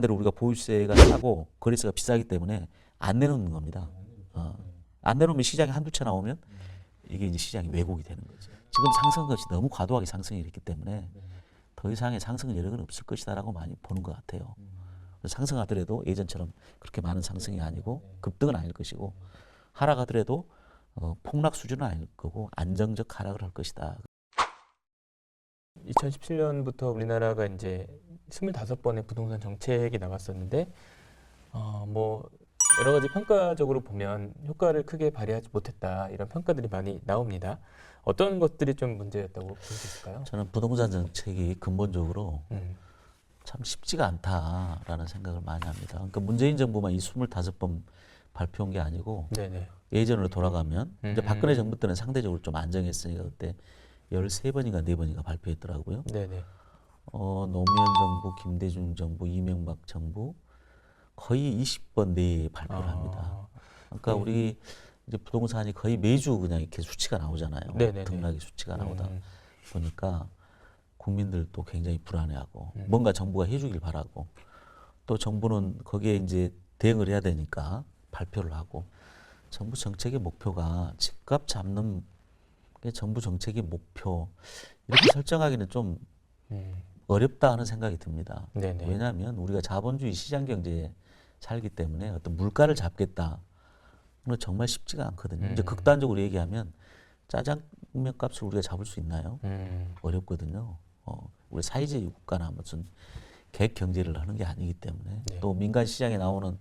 반대로 우리가 보유세가 싸고 거래세가 비싸기 때문에 안 내놓는 겁니다. 어. 안 내놓으면 시장에 한두 채 나오면 이게 이제 시장이 왜곡이 되는 거죠. 지금 상승 것이 너무 과도하게 상승이 됐기 때문에 더 이상의 상승 여력은 없을 것이다라고 많이 보는 것 같아요. 상승하더라도 예전처럼 그렇게 많은 상승이 아니고 급등은 아닐 것이고 하락하더라도 어, 폭락 수준은 아닐 거고 안정적 하락을 할 것이다. 2017년부터 우리나라가 이제 25번의 부동산 정책이 나왔었는데 어, 뭐 여러 가지 평가적으로 보면 효과를 크게 발휘하지 못했다 이런 평가들이 많이 나옵니다. 어떤 것들이 좀 문제였다고 볼 수 있을까요? 저는 부동산 정책이 근본적으로 음, 참 쉽지가 않다라는 생각을 많이 합니다. 그러니까 문재인 정부만 이 25번 발표한 게 아니고 네네. 예전으로 돌아가면 이제 음. 박근혜 정부 때는 상대적으로 좀 안정했으니까 그때 13번인가 4번인가 발표했더라고요. 네네. 어, 노무현 정부, 김대중 정부, 이명박 정부 거의 20번 내에 발표를 합니다. 아, 그러니까 네. 우리 이제 부동산이 거의 매주 그냥 이렇게 수치가 나오잖아요. 네네네. 등락의 수치가 나오다 음, 보니까 국민들도 굉장히 불안해하고 음. 뭔가 정부가 해주길 바라고 또 정부는 거기에 이제 대응을 해야 되니까 발표를 하고 정부 정책의 목표가 집값 잡는 게 정부 정책의 목표 이렇게 설정하기는 좀 음, 어렵다 하는 생각이 듭니다. 네네. 왜냐하면 우리가 자본주의 시장 경제에 살기 때문에 어떤 물가를 잡겠다. 는 정말 쉽지가 않거든요. 이제 음. 극단적으로 얘기하면 짜장면 값을 우리가 잡을 수 있나요? 음, 어렵거든요. 어, 우리 사회주의 국가나 무슨 계획 경제를 하는 게 아니기 때문에 네. 또 민간 시장에 나오는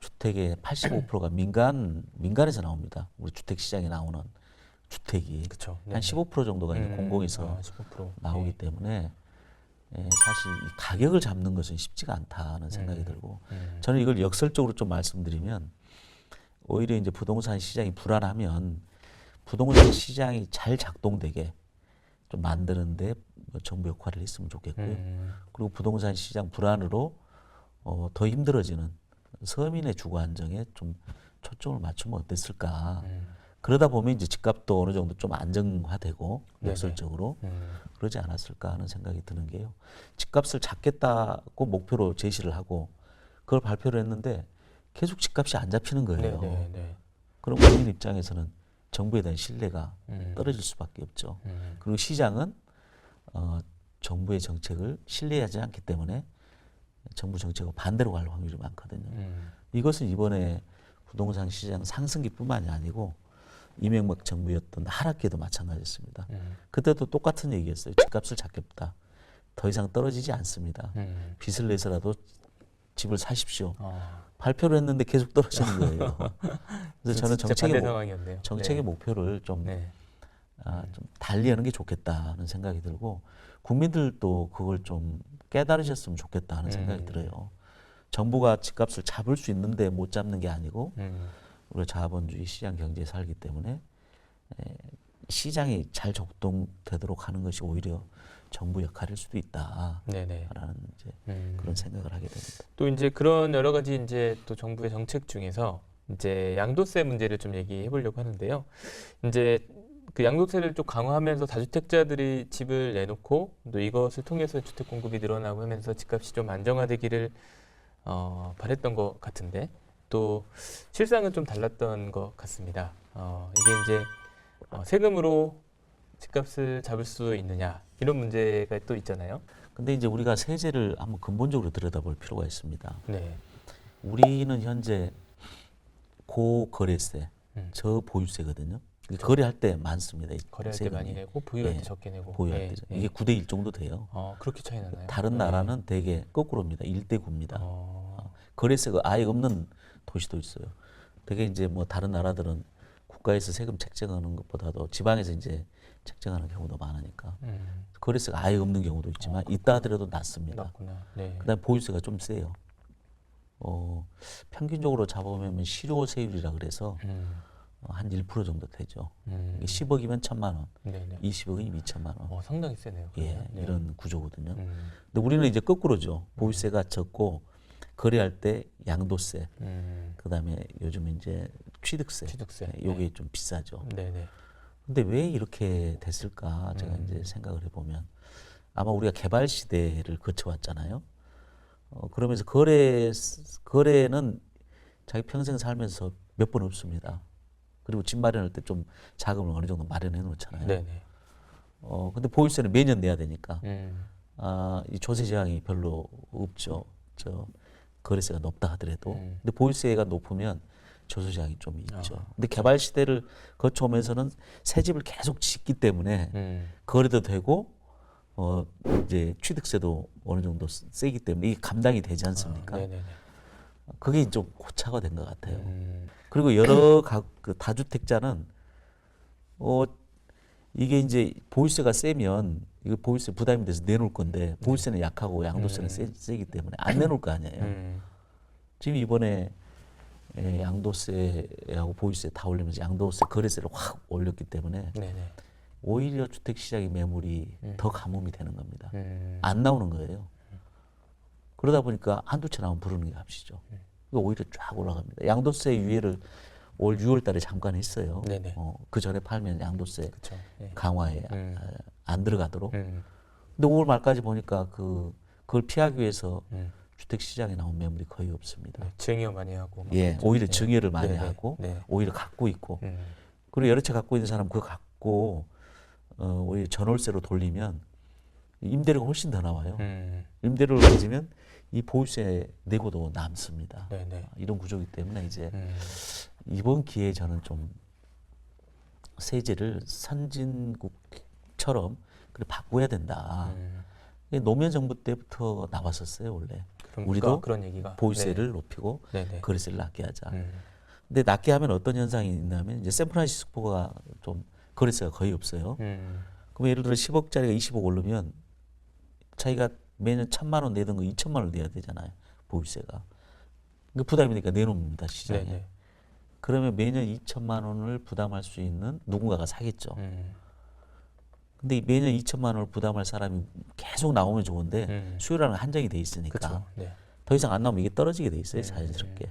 주택의 85%가 민간 민간에서 나옵니다. 우리 주택 시장에 나오는 주택이 그렇죠. 한15% 정도가 이제 음, 공공에서 아, 15%. 나오기 네. 때문에 예, 사실 이 가격을 잡는 것은 쉽지가 않다는 생각이 음. 들고 음, 저는 이걸 역설적으로 좀 말씀드리면 오히려 이제 부동산 시장이 불안하면 부동산 시장이 잘 작동되게 좀 만드는데 뭐 정부 역할을 했으면 좋겠고요. 음, 그리고 부동산 시장 불안으로 어, 더 힘들어지는 서민의 주거 안정에 좀 초점을 맞추면 어땠을까. 음, 그러다 보면 이제 집값도 어느 정도 좀 안정화되고. 역설적으로 음, 그러지 않았을까 하는 생각이 드는 게요. 집값을 잡겠다고 목표로 제시를 하고 그걸 발표를 했는데 계속 집값이 안 잡히는 거예요. 네, 네. 그럼 국민 입장에서는 정부에 대한 신뢰가 음, 떨어질 수밖에 없죠. 음, 그리고 시장은 어, 정부의 정책을 신뢰하지 않기 때문에 정부 정책과 반대로 갈 확률이 많거든요. 음, 이것은 이번에 부동산 시장 상승기뿐만이 아니고 이명박 정부였던 하락기에도 마찬가지였습니다. 음, 그때도 똑같은 얘기였어요. 집값을 잡겠다. 더 이상 떨어지지 않습니다. 음. 빚을 내서라도 집을 사십시오. 아, 발표를 했는데 계속 떨어지는 거예요. 그래서 저는 정책의, 목. 정책의 네. 목표를 좀, 네. 아, 좀 달리하는 게 좋겠다는 생각이 들고 국민들도 그걸 좀 깨달으셨으면 좋겠다는 생각이 음. 들어요. 정부가 집값을 잡을 수 있는데 못 잡는 게 아니고 음, 우리가 자본주의 시장 경제에 살기 때문에 에, 시장이 잘 작동되도록 하는 것이 오히려 정부 역할일 수도 있다라는 네네. 이제 음. 그런 생각을 하게 됩니다. 또 이제 그런 여러 가지 이제 또 정부의 정책 중에서 이제 양도세 문제를 좀 얘기해 보려고 하는데요. 이제 그 양도세를 좀 강화하면서 다주택자들이 집을 내놓고 또 이것을 통해서 주택 공급이 늘어나고 하면서 집값이 좀 안정화되기를 어, 바랬던 것 같은데 또 실상은 좀 달랐던 것 같습니다. 어, 이게 이제 어, 세금으로 집값을 잡을 수 있느냐 이런 문제가 또 있잖아요. 근데 이제 우리가 세제를 한번 근본적으로 들여다볼 필요가 있습니다. 네. 우리는 현재 고거래세, 음. 저보유세거든요. 이게 거래할 때 많습니다. 이 거래할 때 세금이. 많이 내고 보유할 예, 때 적게 내고 보유할 예, 때 예. 이게 9대 1 정도 돼요. 어, 그렇게 차이 나나요? 다른 네. 나라는 대개 거꾸로입니다. 1대 9입니다. 어, 거래세가 아예 없는 도시도 있어요. 되게 이제 뭐 다른 나라들은 국가에서 세금 책정하는 것보다도 지방에서 이제 책정하는 경우도 많으니까 음, 거래세가 아예 없는 경우도 있지만 있다 하더라도 낮습니다. 네. 그다음 에 보유세가 좀 세요. 어, 평균적으로 잡아보면 실효세율이라 그래서 음, 어, 한1% 정도 되죠. 음, 이게 10억이면 천만 원, 네네. 20억이면 2천만 원. 어, 상당히 세네요. 예. 네. 이런 구조거든요. 음, 근데 우리는 이제 거꾸로죠. 보유세가 적고 거래할 때 양도세, 음, 그다음에 요즘 이제 취득세, 취득세. 예, 요게 좀 비싸죠. 네. 네네. 근데 왜 이렇게 됐을까 제가 음. 이제 생각을 해보면 아마 우리가 개발 시대를 거쳐왔잖아요. 어, 그러면서 거래 거래는 자기 평생 살면서 몇 번 없습니다. 그리고 집 마련할 때 좀 자금을 어느 정도 마련해 놓잖아요. 네네. 어 근데 보유세는 매년 내야 되니까 음. 아, 이 조세 제한이 별로 없죠. 저 거래세가 높다 하더라도. 음. 근데 보유세가 높으면 제한이 좀 있죠. 아, 근데 개발 시대를 거쳐오면서는 새 집을 계속 짓기 때문에 음. 거래도 되고 어 이제 취득세도 어느 정도 쓰- 세기 때문에 이게 감당이 되지 않습니까? 아. 그게 좀 고차가 된 것 같아요. 음. 그리고 여러 가, 그 다주택자는 어 이게 이제 보유세가 세면 이거 보유세 부담이 돼서 내놓을 건데 보유세는 약하고 양도세는 세, 세기 때문에 안 내놓을 거 아니에요. 음. 지금 이번에 예, 양도세하고 보유세 다 올리면서 양도세 거래세를 확 올렸기 때문에 네네. 오히려 주택 시장의 매물이 음. 더 가뭄이 되는 겁니다. 음. 안 나오는 거예요. 그러다 보니까 한두 채 나오면 부르는 게 값이죠. 오히려 쫙 올라갑니다. 양도세 유예를 올 6월 달에 잠깐 했어요. 네네. 어, 그 전에 팔면 양도세 그렇죠. 네. 강화에 음. 아, 안 들어가도록. 음. 근데 5월 말까지 보니까 그 그걸 피하기 위해서 음. 주택 시장에 나온 매물이 거의 없습니다. 네. 증여 많이 하고. 막 예, 그렇죠. 오히려 네. 증여를 많이 네네. 하고 네. 오히려 갖고 있고 음. 그리고 여러 채 갖고 있는 사람 그거 갖고 어, 오히려 전월세로 돌리면 임대료가 훨씬 더 나와요. 음. 임대료를 가지면 이 보유세 내고도 남습니다. 네네. 이런 구조이기 때문에 이제 음. 이번 기회에 저는 좀 세제를 선진국처럼 그래 바꿔야 된다. 음. 노무현 정부 때부터 나왔었어요 원래 그럼 우리도 그런 얘기가 보유세를 높이고 네. 네네. 거래세를 낮게 하자. 음. 근데 낮게 하면 어떤 현상이 있냐면 이제 샌프란시스코가 좀 거래세가 거의 없어요. 음. 그럼 예를 들어 10억짜리가 20억 오르면 자기가 매년 천만 원 내던 거 2천만 원 내야 되잖아요. 보유세가. 그 부담이니까 내놓습니다 시장에. 네네. 그러면 매년 2천만 원을 부담할 수 있는 누군가가 사겠죠. 음. 근데 이 매년 2천만 원을 부담할 사람이 계속 나오면 좋은데 음. 수요라는 게 한정이 돼 있으니까. 네. 더 이상 안 나오면 이게 떨어지게 돼 음. 있어요 자연스럽게.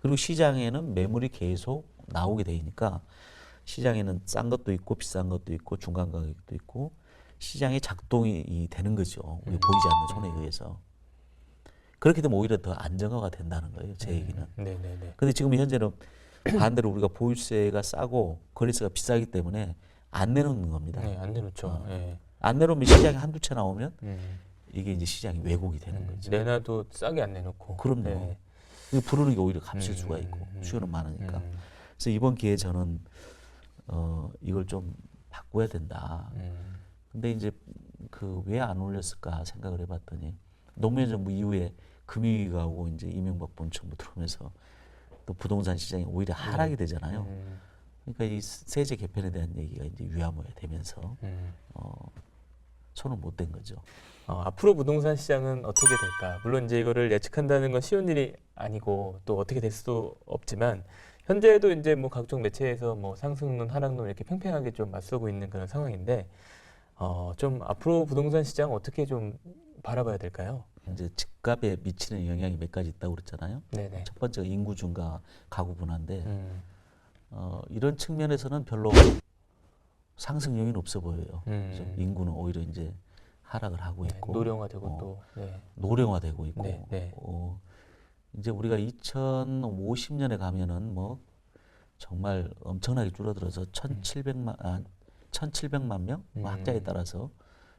그리고 시장에는 매물이 계속 나오게 되니까 시장에는 싼 것도 있고 비싼 것도 있고 중간 가격도 있고 시장의 작동이 이 되는 거죠. 우리 음. 보이지 않는 손에 의해서. 그렇게 되면 오히려 더 안정화가 된다는 거예요. 제 얘기는. 음. 근데 지금 현재는 반대로 우리가 보유세가 싸고 거래세가 비싸기 때문에 안 내놓는 겁니다. 네, 안 내놓죠. 어. 네. 안 내놓으면 시장에 한두 채 나오면 음. 이게 이제 시장이 왜곡이 되는 음. 거죠. 내놔도 싸게 안 내놓고. 그럼요. 네. 부르는 게 오히려 값일 음, 수가 있고 음, 수요는 많으니까. 음. 그래서 이번 기회에 저는 어 이걸 좀 바꿔야 된다. 음. 근데 이제 그 왜 안 올렸을까 생각을 해봤더니 노무현 정부 이후에 금융위기가 오고 이제 이명박 본정부 들어오면서 또 부동산 시장이 오히려 하락이 되잖아요. 음. 그러니까 이 세제 개편에 대한 얘기가 이제 유야무야 되면서 음. 어 손을 못 댄 거죠. 어, 앞으로 부동산 시장은 어떻게 될까? 물론 이제 이거를 예측한다는 건 쉬운 일이 아니고 또 어떻게 될 수도 없지만 현재도 이제 뭐 각종 매체에서 뭐 상승론, 하락론 이렇게 팽팽하게 좀 맞서고 있는 그런 상황인데 어, 좀 앞으로 부동산 시장 어떻게 좀 바라봐야 될까요? 이제 집값에 미치는 영향이 몇 가지 있다고 그랬잖아요. 네네. 첫 번째가 인구 증가, 가구 분화인데 음, 어, 이런 측면에서는 별로 상승 요인 없어 보여요. 음. 인구는 오히려 이제 하락을 하고 네, 있고 노령화되고 어, 또 네. 노령화되고 있고 네, 네. 어, 이제 우리가 2050년에 가면은 뭐 정말 엄청나게 줄어들어서 1,700만 아, 1,700만 명뭐 음. 학자에 따라서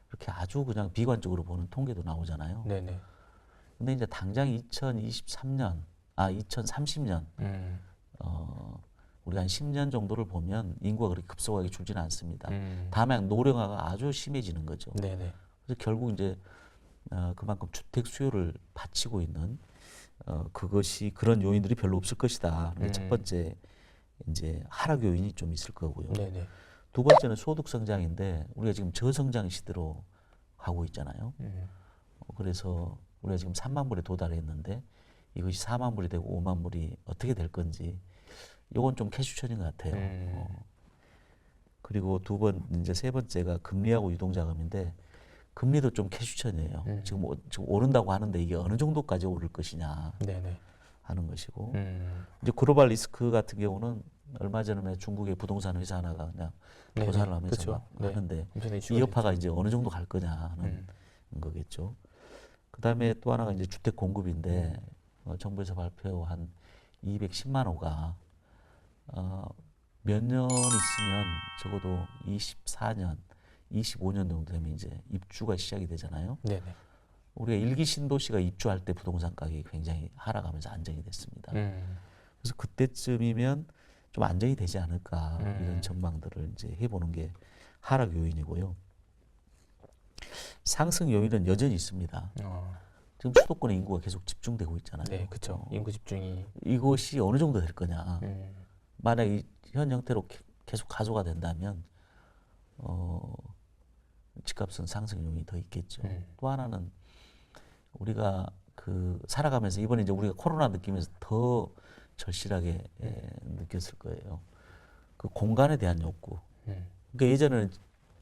이렇게 아주 그냥 비관적으로 보는 통계도 나오잖아요. 네네. 근데 이제 당장 2023년 아 2030년 음, 어, 우리가 한 10년 정도를 보면 인구가 그렇게 급속하게 줄지는 않습니다. 음, 다음에 노령화가 아주 심해지는 거죠. 네네. 그래서 결국 이제 어, 그만큼 주택 수요를 받치고 있는 어, 그것이 그런 요인들이 별로 없을 것이다. 그게 첫 음. 번째 이제 하락 요인이 좀 있을 거고요. 네네. 두 번째는 소득 성장인데 우리가 지금 저성장 시대로 가고 있잖아요. 음, 어, 그래서 우리가 지금 3만 불에 도달했는데 이것이 4만 불이 되고 5만 불이 어떻게 될 건지 이건 좀 캐슈천인 것 같아요. 음. 어. 그리고 두 번 이제 세 번째가 금리하고 유동자금인데 금리도 좀 캐슈천이에요. 음. 지금, 오- 지금 오른다고 하는데 이게 어느 정도까지 오를 것이냐 네네. 하는 것이고 음, 이제 글로벌 리스크 같은 경우는 얼마 전에 중국의 부동산 회사 하나가 그냥. 도산을 하면서 그쵸. 막 네. 하는데 이슈가 이 여파가 이제 어느 정도 갈 거냐 하는 음. 거겠죠. 그다음에 또 하나가 이제 주택 공급인데 어, 정부에서 발표한 210만 호가 어, 몇 년 있으면 적어도 24년, 25년 정도 되면 이제 입주가 시작이 되잖아요. 네네. 우리가 일기 신도시가 입주할 때 부동산 가격이 굉장히 하락하면서 안정이 됐습니다. 음. 그래서 그때쯤이면 좀 안정이 되지 않을까 음. 이런 전망들을 이제 해보는 게 하락 요인이고요. 상승 요인은 여전히 있습니다. 어. 지금 수도권의 인구가 계속 집중되고 있잖아요. 네, 그렇죠. 어, 인구 집중이. 이것이 어느 정도 될 거냐. 음. 만약 이현 형태로 게- 계속 가져가 된다면 어, 집값은 상승 요인이 더 있겠죠. 음. 또 하나는 우리가 그 살아가면서 이번에 이제 우리가 코로나 느끼면서 더 절실하게 예, 느꼈을 거예요. 그 공간에 대한 욕구. 음. 그러니까 예전에는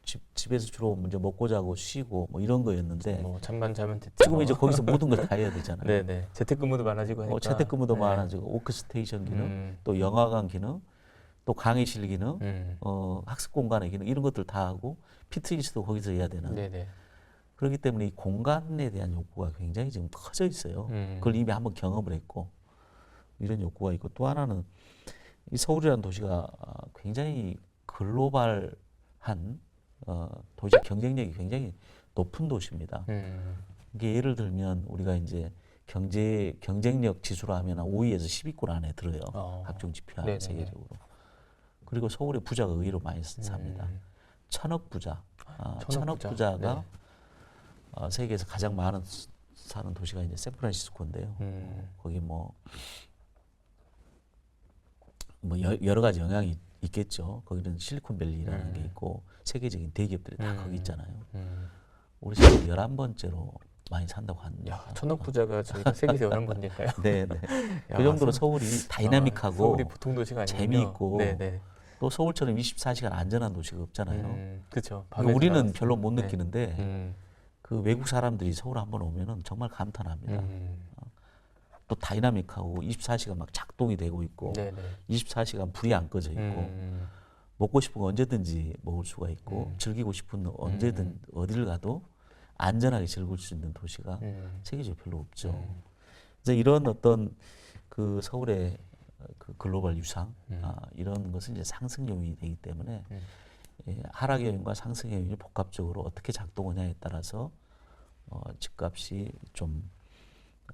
집, 집에서 주로 이제 먹고 자고 쉬고 뭐 이런 거였는데 뭐 잠만 자면 됐죠. 지금 이제 거기서 모든 걸 다 해야 되잖아요. 네네. 재택근무도 많아지고 하니까. 어, 재택근무도 네. 많아지고 오크스테이션 기능, 음. 또 영화관 기능, 또 강의실 기능, 음. 어, 학습 공간의 기능 이런 것들 다 하고 피트니스도 거기서 해야 되는. 네네. 그렇기 때문에 이 공간에 대한 욕구가 굉장히 지금 커져 있어요. 음. 그걸 이미 한번 경험을 했고 이런 욕구가 있고 또 하나는 이 서울이라는 도시가 아, 굉장히 글로벌한 어, 도시 경쟁력이 굉장히 높은 도시입니다. 음. 이게 예를 들면 우리가 이제 경제 경쟁력 지수로 하면 5위에서 10위권 안에 들어요. 어. 각종 지표. 안에 세계적으로. 그리고 서울의 부자가 의외로 많이 삽니다. 음. 천억 부자. 아, 천억 천억, 부자. 부자가 네. 어, 세계에서 가장 많은 수- 사는 도시가 이제 샌프란시스코인데요. 음. 거기 뭐, 뭐 여, 여러 가지 영향이 있겠죠. 거기는 실리콘밸리라는 음. 게 있고 세계적인 대기업들이 다 음. 거기 있잖아요. 음. 우리 세계 열한 번째로 많이 산다고 합니다. 야, 천억 부자가 저희가 세계에서 열한 번째인가요? 네, 네. 야, 그 정도로 서- 서울이 다이나믹하고 아, 서울이 보통 도시가 아니군요. 재미있고 네 네. 또 서울처럼 24시간 안전한 도시가 없잖아요. 음, 그렇죠. 우리는 별로 못 네. 느끼는데 음. 그 외국 사람들이 서울 한번 오면은 정말 감탄합니다. 음. 또 다이나믹하고 24시간 막 작동이 되고 있고 네네. 24시간 불이 안 꺼져 있고 음. 먹고 싶은 거 언제든지 먹을 수가 있고 음. 즐기고 싶은 거 언제든 어디를 가도 안전하게 즐길 수 있는 도시가 음. 세계적으로 별로 없죠. 음. 이제 이런 어떤 그 서울의 그 글로벌 유상 음. 아, 이런 것은 이제 상승 요인이 되기 때문에 음. 예, 하락 요인과 상승 요인이 복합적으로 어떻게 작동하냐에 따라서 어, 집값이 좀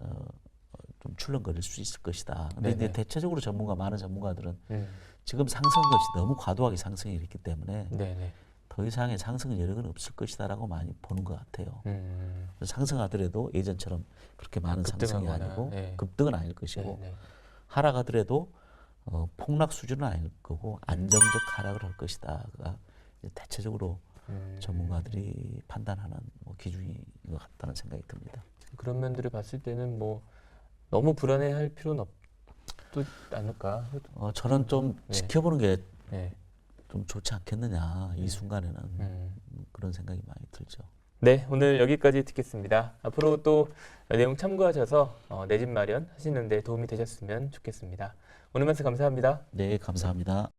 어, 어, 좀 출렁거릴 수 있을 것이다. 근데 이제. 대체적으로 전문가 많은 전문가들은 음. 지금 상승 것이 너무 과도하게 상승이 있기 때문에 네네. 더 이상의 상승 여력은 없을 것이다라고 많이 보는 것 같아요. 음. 상승하더라도 예전처럼 그렇게 많은 상승이 급등하거나, 아니고 네. 급등은 아닐 것이고 네네. 하락하더라도 어, 폭락 수준은 아닐 거고 안정적 하락을 할 것이다가 대체적으로 음. 전문가들이 판단하는 뭐 기준인 것 같다는 생각이 듭니다. 그런 면들을 봤을 때는 뭐 너무 불안해할 필요는 없지 않을까. 어, 저는 좀 네. 지켜보는 게좀 네. 좋지 않겠느냐 이 순간에는 음. 그런 생각이 많이 들죠. 네, 오늘 여기까지 듣겠습니다. 앞으로 또 내용 참고하셔서 어, 내집 마련 하시는데 도움이 되셨으면 좋겠습니다. 오늘 말씀 감사합니다. 네, 감사합니다.